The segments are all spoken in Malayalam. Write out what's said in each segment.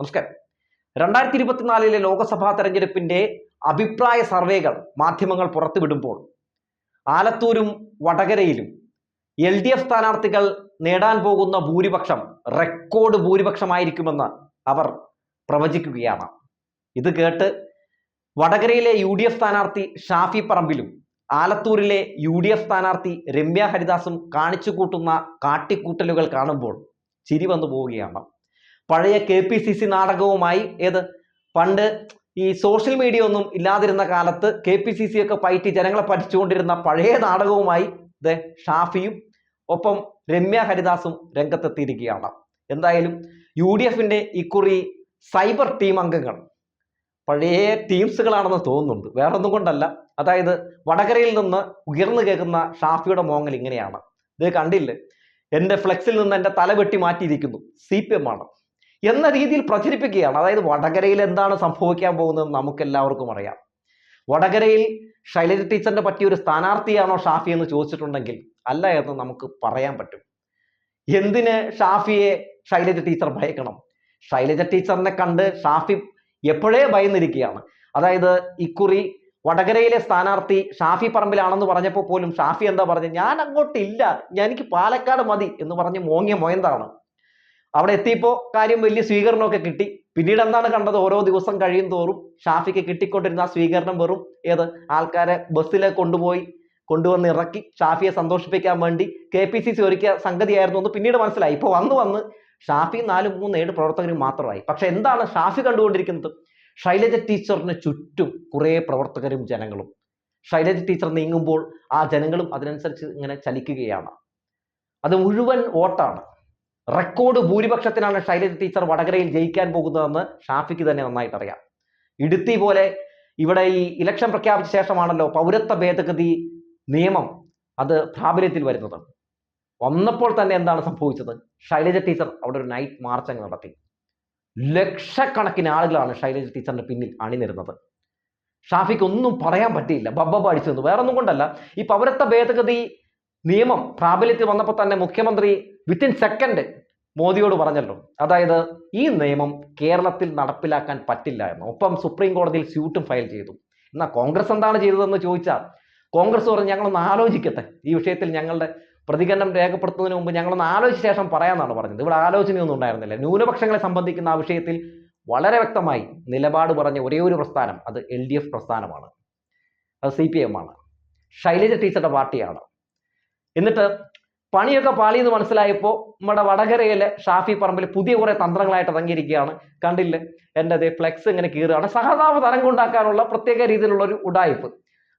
നമസ്കാരം. രണ്ടായിരത്തി ഇരുപത്തിനാലിലെ ലോക്സഭാ തെരഞ്ഞെടുപ്പിന്റെ അഭിപ്രായ സർവേകൾ മാധ്യമങ്ങൾ പുറത്തുവിടുമ്പോൾ ആലത്തൂരും വടകരയിലും എൽ ഡി എഫ് സ്ഥാനാർത്ഥികൾ നേടാൻ പോകുന്ന ഭൂരിപക്ഷം റെക്കോർഡ് ഭൂരിപക്ഷമായിരിക്കുമെന്ന് അവർ പ്രവചിക്കുകയാണ്. ഇത് കേട്ട് വടകരയിലെ യു ഡി എഫ് സ്ഥാനാർത്ഥി ഷാഫി പറമ്പിലും ആലത്തൂരിലെ യു ഡി എഫ് സ്ഥാനാർത്ഥി രമ്യ ഹരിദാസും കാണിച്ചു കൂട്ടുന്ന കാട്ടിക്കൂട്ടലുകൾ കാണുമ്പോൾ ചിരി വന്നു പോവുകയാണ് പഴയ കെ പി സി സി നാടകവുമായി ഏത്? പണ്ട് ഈ സോഷ്യൽ മീഡിയ ഒന്നും ഇല്ലാതിരുന്ന കാലത്ത് കെ പി സി സി ഒക്കെ പയറ്റി ജനങ്ങളെ പഠിച്ചുകൊണ്ടിരുന്ന പഴയ നാടകവുമായി ദേ ഷാഫിയും ഒപ്പം രമ്യ ഹരിദാസും രംഗത്തെത്തിയിരിക്കുകയാണ്. എന്തായാലും യു ഡി എഫിന്റെ ഇക്കുറി സൈബർ ടീം അംഗങ്ങൾ പഴയ ടീംസുകളാണെന്ന് തോന്നുന്നുണ്ട്. വേറെ ഒന്നും കൊണ്ടല്ല. അതായത് വടകരയിൽ നിന്ന് ഉയർന്നു കേൾക്കുന്ന ഷാഫിയുടെ മോങ്ങൽ ഇങ്ങനെയാണ്. ഇത് കണ്ടില്ലേ? എന്റെ ഫ്ലെക്സിൽ നിന്ന് എന്റെ തല വെട്ടി മാറ്റിയിരിക്കുന്നു. സി പി എം ആണ്. എന്ന രീതിയിൽ പ്രചരിപ്പിക്കുകയാണ്. അതായത് വടകരയിൽ എന്താണ് സംഭവിക്കാൻ പോകുന്നത് നമുക്ക് എല്ലാവർക്കും അറിയാം. വടകരയിൽ ശൈലജ ടീച്ചറിനെ പറ്റിയ ഒരു സ്ഥാനാർത്ഥിയാണോ ഷാഫി എന്ന് ചോദിച്ചിട്ടുണ്ടെങ്കിൽ അല്ല എന്ന് നമുക്ക് പറയാൻ പറ്റും. എന്തിന് ഷാഫിയെ ശൈലജ ടീച്ചർ ഭയക്കണം? ശൈലജ ടീച്ചറിനെ കണ്ട് ഷാഫി എപ്പോഴേ ഭയന്നിരിക്കുകയാണ്. അതായത് ഇക്കുറി വടകരയിലെ സ്ഥാനാർത്ഥി ഷാഫി പറമ്പിലാണെന്ന് പറഞ്ഞപ്പോൾ പോലും ഷാഫി എന്താ പറഞ്ഞത്? ഞാൻ അങ്ങോട്ടില്ല. എനിക്ക് പാലക്കാട് മതി എന്ന് പറഞ്ഞ് മോങ്ങിയ മൊയന്താണ്. അവിടെ എത്തിയപ്പോൾ കാര്യം വലിയ സ്വീകരണമൊക്കെ കിട്ടി. പിന്നീട് എന്താണ് കണ്ടത്? ഓരോ ദിവസം കഴിയും തോറും ഷാഫിക്ക് കിട്ടിക്കൊണ്ടിരുന്ന ആ സ്വീകരണം വെറും ഏത് ആൾക്കാരെ ബസ്സിലെ കൊണ്ടുപോയി കൊണ്ടുവന്ന് ഇറക്കി ഷാഫിയെ സന്തോഷിപ്പിക്കാൻ വേണ്ടി കെ പി സി സി ഒരുക്കിയ സംഗതിയായിരുന്നു എന്ന് പിന്നീട് മനസ്സിലായി. ഇപ്പോൾ വന്ന് വന്ന് ഷാഫി നാലും മൂന്ന് ഏഴ് പ്രവർത്തകരും മാത്രമായി. പക്ഷെ എന്താണ് ഷാഫി കണ്ടുകൊണ്ടിരിക്കുന്നത്? ശൈലജ ടീച്ചറിന് ചുറ്റും കുറേ പ്രവർത്തകരും ജനങ്ങളും. ശൈലജ ടീച്ചർ നീങ്ങുമ്പോൾ ആ ജനങ്ങളും അതിനനുസരിച്ച് ഇങ്ങനെ ചലിക്കുകയാണ്. അത് മുഴുവൻ വോട്ടാണ്. റെക്കോർഡ് ഭൂരിപക്ഷത്തിനാണ് ശൈലജ ടീച്ചർ വടകരയിൽ ജയിക്കാൻ പോകുന്നതെന്ന് ഷാഫിക്ക് തന്നെ നന്നായിട്ട് അറിയാം ഇടുത്തി പോലെ ഇവിടെ ഈ ഇലക്ഷൻ പ്രഖ്യാപിച്ച ശേഷമാണല്ലോ പൗരത്വ ഭേദഗതി നിയമം അത് പ്രാബല്യത്തിൽ വരുന്നത്. വന്നപ്പോൾ തന്നെ എന്താണ് സംഭവിച്ചത്? ശൈലജ ടീച്ചർ അവിടെ ഒരു നൈറ്റ് മാർച്ച് അങ്ങ് നടത്തി. ലക്ഷക്കണക്കിന് ആളുകളാണ് ശൈലജ ടീച്ചറിന്റെ പിന്നിൽ അണിനിരുന്നത്. ഷാഫിക്ക് ഒന്നും പറയാൻ പറ്റിയില്ല. ബബ്ബ അടിച്ചു വേറൊന്നും കൊണ്ടല്ല. ഈ പൗരത്വ ഭേദഗതി നിയമം പ്രാബല്യത്തിൽ വന്നപ്പോൾ തന്നെ മുഖ്യമന്ത്രി വിത്തിൻ സെക്കൻഡ് മോദിയോട് പറഞ്ഞല്ലോ. അതായത് ഈ നിയമം കേരളത്തിൽ നടപ്പിലാക്കാൻ പറ്റില്ല എന്ന്. ഒപ്പം സുപ്രീം കോടതിയിൽ സ്യൂട്ടും ഫയൽ ചെയ്തു. എന്നാൽ കോൺഗ്രസ് എന്താണ് ചെയ്തതെന്ന് ചോദിച്ചാൽ കോൺഗ്രസ് പറഞ്ഞ് ഞങ്ങളൊന്ന് ആലോചിക്കട്ടെ. ഈ വിഷയത്തിൽ ഞങ്ങളുടെ പ്രതികരണം രേഖപ്പെടുത്തുന്നതിന് മുമ്പ് ഞങ്ങളൊന്ന് ആലോചിച്ച ശേഷം പറയാമെന്നാണ് പറഞ്ഞത്. ഇവിടെ ആലോചനയൊന്നും ഉണ്ടായിരുന്നില്ല. ന്യൂനപക്ഷങ്ങളെ സംബന്ധിക്കുന്ന ആ വിഷയത്തിൽ വളരെ വ്യക്തമായി നിലപാട് പറഞ്ഞ ഒരേ ഒരു പ്രസ്ഥാനം അത് എൽ ഡി എഫ് പ്രസ്ഥാനമാണ്. അത് സി പി എം ആണ്. ശൈലജ ടീച്ചറുടെ പാർട്ടിയാണ്. എന്നിട്ട് പണിയൊക്കെ പാളിയെന്ന് മനസ്സിലായപ്പോൾ നമ്മുടെ വടകരയിലെ ഷാഫി പറമ്പിൽ പുതിയ കുറെ തന്ത്രങ്ങളായിട്ട് ഇറങ്ങിയിരിക്കുകയാണ്. കണ്ടില്ലേ? എന്റെ അതേ ഫ്ലെക്സ് ഇങ്ങനെ കീറുകയാണ്. സഹതാപ തരംഗം ഉണ്ടാക്കാനുള്ള പ്രത്യേക രീതിയിലുള്ള ഒരു ഉടായ്പ്.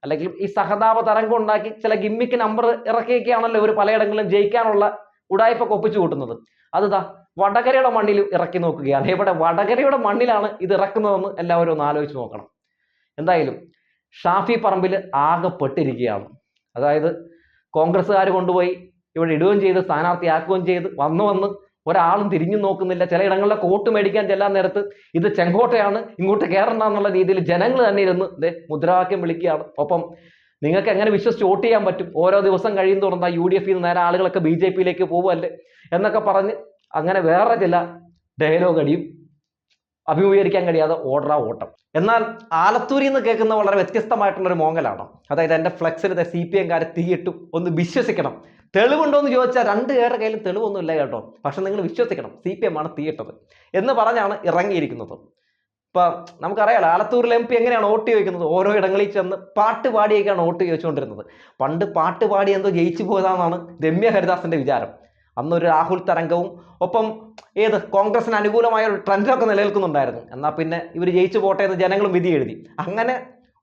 അല്ലെങ്കിൽ ഈ സഹതാപ തരംഗം ഉണ്ടാക്കി ചില ഗിമ്മിക്ക് നമ്പർ ഇറക്കിയൊക്കെയാണല്ലോ ഒരു പലയിടങ്ങളിലും ജയിക്കാനുള്ള ഉടായ്പൊക്കെ ഒപ്പിച്ചു കൂട്ടുന്നത്. അതുതാ വടകരയുടെ മണ്ണിൽ ഇറക്കി നോക്കുകയാണ്. ഇവിടെ വടകരയുടെ മണ്ണിലാണ് ഇത് ഇറക്കുന്നതെന്ന് എല്ലാവരും ഒന്ന് ആലോചിച്ച് നോക്കണം. എന്തായാലും ഷാഫി പറമ്പിൽ ആകെപ്പെട്ടിരിക്കുകയാണ്. അതായത് കോൺഗ്രസ്സുകാർ കൊണ്ടുപോയി ഇവിടെ ഇടുകയും ചെയ്ത് സ്ഥാനാർത്ഥിയാക്കുകയും ചെയ്ത് വന്ന് വന്ന് ഒരാളും തിരിഞ്ഞു നോക്കുന്നില്ല. ചിലയിടങ്ങളിലെ കോട്ട് മേടിക്കാൻ ചെല്ലാൻ നേരത്ത് ഇത് ചെങ്കോട്ടയാണ് ഇങ്ങോട്ട് കയറണ്ട എന്നുള്ള രീതിയിൽ ജനങ്ങൾ തന്നെ ഇരുന്ന് ഇതേ മുദ്രാവാക്യം വിളിക്കുകയാണ്. ഒപ്പം നിങ്ങൾക്ക് എങ്ങനെ വിശ്വസിച്ച് വോട്ട് ചെയ്യാൻ പറ്റും? ഓരോ ദിവസം കഴിയും തുടർന്നാൽ യു ഡി എഫിൽ നിന്ന് നേരെ ആളുകളൊക്കെ ബി ജെ പിയിലേക്ക് പോകുമല്ലേ എന്നൊക്കെ പറഞ്ഞ് അങ്ങനെ വേറെ ചില ഡയലോഗ് അടിയും അഭിമുഖീകരിക്കാൻ കഴിയാതെ ഓർഡറാ ഓട്ടം. എന്നാൽ ആലത്തൂരിൽ നിന്ന് കേൾക്കുന്ന വളരെ വ്യത്യസ്തമായിട്ടുള്ള ഒരു മോങ്ങലാണ്. അതായത് എന്റെ ഫ്ലെക്സിൽ സി പി എംകാരെ തീയിട്ടു ഒന്ന് വിശ്വസിക്കണം. തെളിവുണ്ടോ എന്ന് ചോദിച്ചാൽ രണ്ട് പേരുടെ കയ്യിലും തെളിവൊന്നും ഇല്ല കേട്ടോ. പക്ഷെ നിങ്ങൾ വിശ്വസിക്കണം സി പി എം ആണ് തീയിട്ടത് എന്ന് പറഞ്ഞാണ് ഇറങ്ങിയിരിക്കുന്നത്. ഇപ്പം നമുക്കറിയാലോ ആലത്തൂരിൽ എം പി എങ്ങനെയാണ് വോട്ട് ചോദിക്കുന്നത്? ഓരോ ഇടങ്ങളിൽ ചെന്ന് പാട്ട് പാടിയൊക്കെയാണ് വോട്ട് ചോദിച്ചുകൊണ്ടിരുന്നത്. പണ്ട് പാട്ട് പാടി എന്തോ ജയിച്ചു പോയതാണെന്നാണ് രമ്യ ഹരിദാസിന്റെ വിചാരം. അന്നൊരു രാഹുൽ തരംഗവും ഒപ്പം ഏത് കോൺഗ്രസിന് അനുകൂലമായ ഒരു ട്രെൻഡൊക്കെ നിലനിൽക്കുന്നുണ്ടായിരുന്നു. എന്നാൽ പിന്നെ ഇവർ ജയിച്ചു പോട്ടെ എന്ന് ജനങ്ങളും വിധി എഴുതി. അങ്ങനെ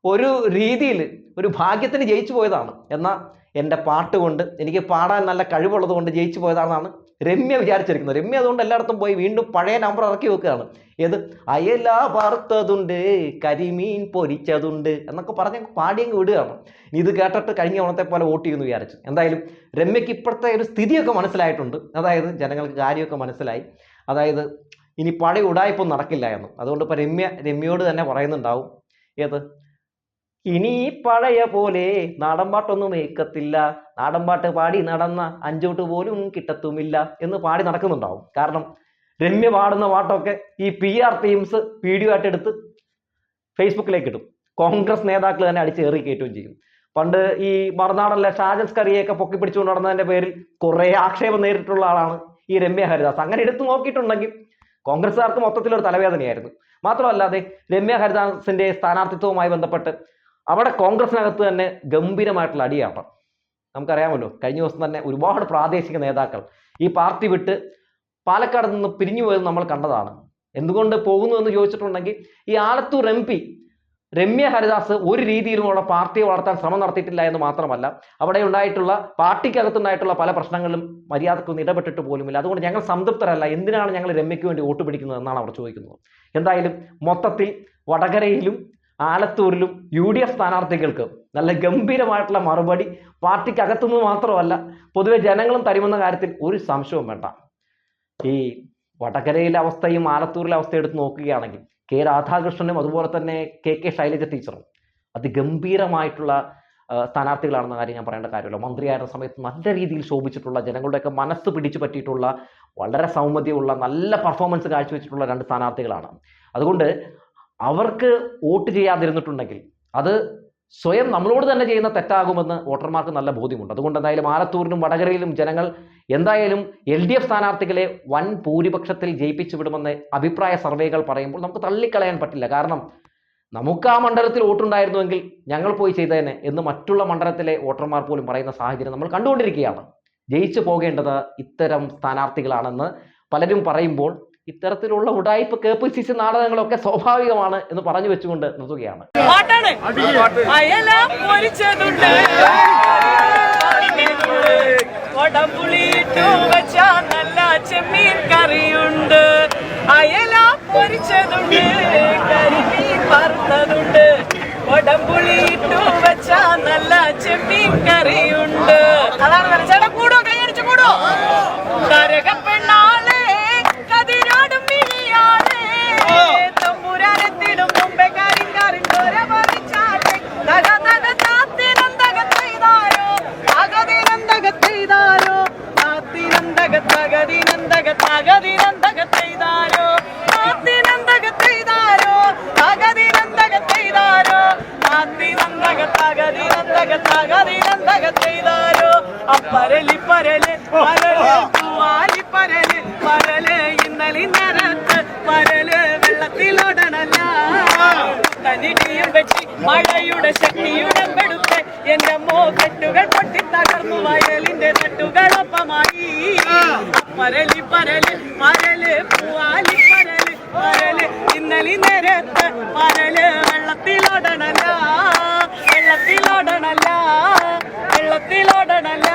ഒരു രീതിയിൽ ഒരു ഭാഗ്യത്തിന് ജയിച്ചു പോയതാണ്. എന്നാൽ എന്റെ പാട്ട് കൊണ്ട് എനിക്ക് പാടാൻ നല്ല കഴിവുള്ളത് കൊണ്ട് ജയിച്ചു പോയതാണെന്നാണ് രമ്യ വിചാരിച്ചിരിക്കുന്നത് രമ്യ അതുകൊണ്ട് എല്ലായിടത്തും പോയി വീണ്ടും പഴയ നമ്പർ ഇറക്കി വെക്കുകയാണ്. ഏത്? അയല വറുത്തതുണ്ട് കരിമീൻ പൊരിച്ചതുണ്ട് എന്നൊക്കെ പറഞ്ഞ് പാടിയങ്ങ് വിടുകയാണ്. ഇത് കേട്ടിട്ട് കഴിഞ്ഞ ഓണത്തെ പോലെ വോട്ട് ചെയ്യുമെന്ന് വിചാരിച്ചു. എന്തായാലും രമ്യക്ക് ഇപ്പോഴത്തെ ഒരു സ്ഥിതിയൊക്കെ മനസ്സിലായിട്ടുണ്ട്. അതായത് ജനങ്ങൾക്ക് കാര്യമൊക്കെ മനസ്സിലായി. അതായത് ഇനി പഴയ ഉടായ്പൊന്നും നടക്കില്ല എന്ന്. അതുകൊണ്ട് ഇപ്പോൾ രമ്യ രമ്യയോട് തന്നെ പറയുന്നുണ്ടാവും. ഏത്? ഇനി ഈ പഴയ പോലെ നാടൻ പാട്ടൊന്നും ഏക്കത്തില്ല. നാടൻ പാട്ട് പാടി നടന്ന അഞ്ചോട്ട് പോലും കിട്ടത്തുമില്ല എന്ന് പാടി നടക്കുന്നുണ്ടാവും. കാരണം രമ്യ പാടുന്ന പാട്ടൊക്കെ ഈ പി ആർ ടീംസ് വീഡിയോ ആയിട്ട് എടുത്ത് ഫേസ്ബുക്കിലേക്ക് ഇടും. കോൺഗ്രസ് നേതാക്കൾ തന്നെ അടിച്ചേറി കയറ്റുകയും ചെയ്യും. പണ്ട് ഈ മറുനാടല്ല ഷാജൻസ് കറിയൊക്കെ പൊക്കി പിടിച്ചുകൊണ്ട് നടന്നതിന്റെ പേരിൽ കുറെ ആക്ഷേപം നേരിട്ടുള്ള ആളാണ് ഈ രമ്യ ഹരിദാസ്. അങ്ങനെ എടുത്തു നോക്കിയിട്ടുണ്ടെങ്കിൽ കോൺഗ്രസ്സുകാർക്ക് മൊത്തത്തിലൊരു തലവേദനയായിരുന്നു. മാത്രമല്ലാതെ രമ്യ ഹരിദാസിന്റെ സ്ഥാനാർത്ഥിത്വവുമായി ബന്ധപ്പെട്ട് അവിടെ കോൺഗ്രസിനകത്ത് തന്നെ ഗംഭീരമായിട്ടുള്ള അടിയാട്ടം. നമുക്കറിയാമല്ലോ കഴിഞ്ഞ ദിവസം തന്നെ ഒരുപാട് പ്രാദേശിക നേതാക്കൾ ഈ പാർട്ടി വിട്ട് പാലക്കാട് നിന്ന് പിരിഞ്ഞു പോയത് നമ്മൾ കണ്ടതാണ്. എന്തുകൊണ്ട് പോകുന്നു എന്ന് ചോദിച്ചിട്ടുണ്ടെങ്കിൽ ഈ ആലത്തൂർ എം പി രമ്യ ഹരിദാസ് ഒരു രീതിയിലും അവിടെ പാർട്ടിയെ വളർത്താൻ ശ്രമം നടത്തിയിട്ടില്ല എന്ന് മാത്രമല്ല അവിടെ ഉണ്ടായിട്ടുള്ള പാർട്ടിക്കകത്തുണ്ടായിട്ടുള്ള പല പ്രശ്നങ്ങളും മര്യാദക്കൊന്നും ഇടപെട്ടിട്ട് പോലുമില്ല അതുകൊണ്ട് ഞങ്ങൾ സംതൃപ്തരല്ല. എന്തിനാണ് ഞങ്ങൾ രമ്യയ്ക്ക് വേണ്ടി വോട്ട് പിടിക്കുന്നത് എന്നാണ് അവർ ചോദിക്കുന്നത്. എന്തായാലും മൊത്തത്തിൽ വടകരയിലും ആലത്തൂരിലും യു ഡി എഫ് സ്ഥാനാർത്ഥികൾക്ക് നല്ല ഗംഭീരമായിട്ടുള്ള മറുപടി പാർട്ടിക്കകത്തുനിന്ന് മാത്രമല്ല പൊതുവെ ജനങ്ങളും തരുമെന്ന കാര്യത്തിൽ ഒരു സംശയവും വേണ്ട. ഈ വടകരയിലെ അവസ്ഥയും ആലത്തൂരിലെ അവസ്ഥയും എടുത്ത് നോക്കുകയാണെങ്കിൽ കെ രാധാകൃഷ്ണനും അതുപോലെ തന്നെ കെ കെ ശൈലജ ടീച്ചറും അതിഗംഭീരമായിട്ടുള്ള സ്ഥാനാർത്ഥികളാണെന്ന കാര്യം ഞാൻ പറയേണ്ട കാര്യമല്ല. മന്ത്രിയായിരുന്ന സമയത്ത് നല്ല രീതിയിൽ ശോഭിച്ചിട്ടുള്ള ജനങ്ങളുടെയൊക്കെ മനസ്സ് പിടിച്ചു പറ്റിയിട്ടുള്ള വളരെ സൗമ്യതയുള്ള നല്ല പെർഫോമൻസ് കാഴ്ചവെച്ചിട്ടുള്ള രണ്ട് സ്ഥാനാർത്ഥികളാണ്. അതുകൊണ്ട് അവർക്ക് വോട്ട് ചെയ്യാതിരുന്നിട്ടുണ്ടെങ്കിൽ അത് സ്വയം നമ്മളോട് തന്നെ ചെയ്യുന്ന തെറ്റാകുമെന്ന് വോട്ടർമാർക്ക് നല്ല ബോധ്യമുണ്ട്. അതുകൊണ്ട് എന്തായാലും ആലത്തൂരിലും വടകരയിലും ജനങ്ങൾ എന്തായാലും എൽ ഡി എഫ് സ്ഥാനാർത്ഥികളെ വൻ ഭൂരിപക്ഷത്തിൽ ജയിപ്പിച്ചു വിടുമെന്ന് അഭിപ്രായ സർവേകൾ പറയുമ്പോൾ നമുക്ക് തള്ളിക്കളയാൻ പറ്റില്ല. കാരണം നമുക്ക് ആ മണ്ഡലത്തിൽ വോട്ടുണ്ടായിരുന്നുവെങ്കിൽ ഞങ്ങൾ പോയി ചെയ്തേനെ എന്ന് മറ്റുള്ള മണ്ഡലത്തിലെ വോട്ടർമാർ പോലും പറയുന്ന സാഹചര്യം നമ്മൾ കണ്ടുകൊണ്ടിരിക്കുകയാണ്. ജയിച്ചു പോകേണ്ടത് ഇത്തരം സ്ഥാനാർത്ഥികളാണെന്ന് പലരും പറയുമ്പോൾ ഇത്തരത്തിലുള്ള ഉടായ്പ കെ പി സി നാടകങ്ങളൊക്കെ സ്വാഭാവികമാണ് എന്ന് പറഞ്ഞു വെച്ചുകൊണ്ട് നിർത്തുകയാണ്. കൊടംപുളിയിട്ടു നല്ല ചെമ്മീൻ കറിയുണ്ട്. അയല തകതിനന്തക തകതിനന്തകത്തെയ്താരോ താത്തിനന്തകത്തെയ്താരോ തകതിനന്തകത്തെയ്താരോ താത്തിനന്തക തകതിനന്തക തകതിനന്തകത്തെയ്താരോ അപ്പരലി പരൽ പരൽ പൂവാലി പരൽ പരൽ ഇന്നലെ നിരത്ത് പരൽ വെള്ളത്തിലോടണല്ല തനിടിയും വെച്ച് മഴയുടെ ശക്തിയുടെ പെടുത്ത് എന്റെ മോക്കെട്ടുകൾ പൊട്ടി തകർന്നു വയലിന്റെ തട്ടുകളൊപ്പമായി. പരലി പരൽ പരൽ പൂവാലി പരൽ പരൽ ഇന്നലെ നേരത്ത് പരൽ വെള്ളത്തിലോടണല്ല വെള്ളത്തിലോടണല്ല വെള്ളത്തിലോടണല്ല.